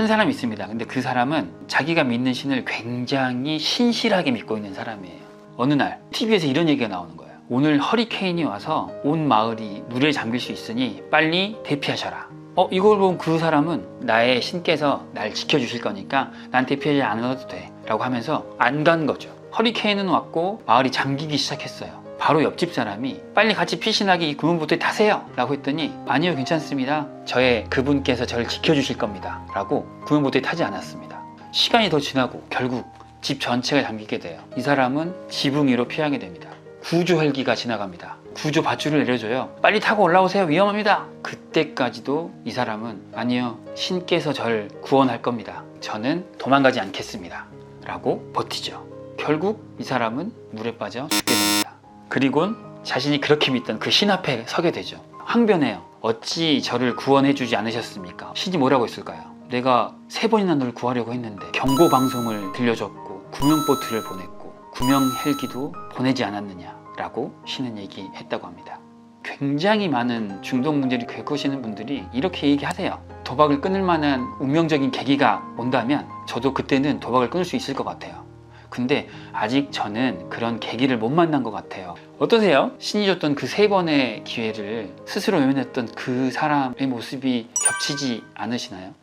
한 사람이 있습니다. 근데 그 사람은 자기가 믿는 신을 굉장히 신실하게 믿고 있는 사람이에요. 어느 날 TV에서 이런 얘기가 나오는 거예요. 오늘 허리케인이 와서 온 마을이 물에 잠길 수 있으니 빨리 대피하셔라. 어, 이걸 본 그 사람은 나의 신께서 날 지켜주실 거니까 난 대피하지 않아도 돼. 라고 하면서 안 간 거죠. 허리케인은 왔고 마을이 잠기기 시작했어요. 바로 옆집 사람이 빨리 같이 피신하게 이 구멍보트에 타세요. 라고 했더니 아니요, 괜찮습니다. 저의 그분께서 저를 지켜주실 겁니다. 라고 구멍보트에 타지 않았습니다. 시간이 더 지나고 결국 집 전체가 잠기게 돼요. 이 사람은 지붕 위로 피하게 됩니다. 구조 헬기가 지나갑니다. 구조 밧줄을 내려줘요. 빨리 타고 올라오세요. 위험합니다. 그때까지도 이 사람은 아니요. 신께서 절 구원할 겁니다. 저는 도망가지 않겠습니다. 라고 버티죠. 결국 이 사람은 물에 빠져 죽게 됩니다. 그리곤 자신이 그렇게 믿던 그 신 앞에 서게 되죠. 항변해요. 어찌 저를 구원해 주지 않으셨습니까? 신이 뭐라고 했을까요? 내가 세 번이나 널 구하려고 했는데 경고 방송을 들려줬고 구명보트를 보냈고 구명 헬기도 보내지 않았느냐 라고 신은 얘기했다고 합니다. 굉장히 많은 중독 문제를 겪으시는 분들이 이렇게 얘기하세요. 도박을 끊을 만한 운명적인 계기가 온다면 저도 그때는 도박을 끊을 수 있을 것 같아요. 근데 아직 저는 그런 계기를 못 만난 것 같아요. 어떠세요? 신이 줬던 그 세 번의 기회를 스스로 외면했던 그 사람의 모습이 겹치지 않으시나요?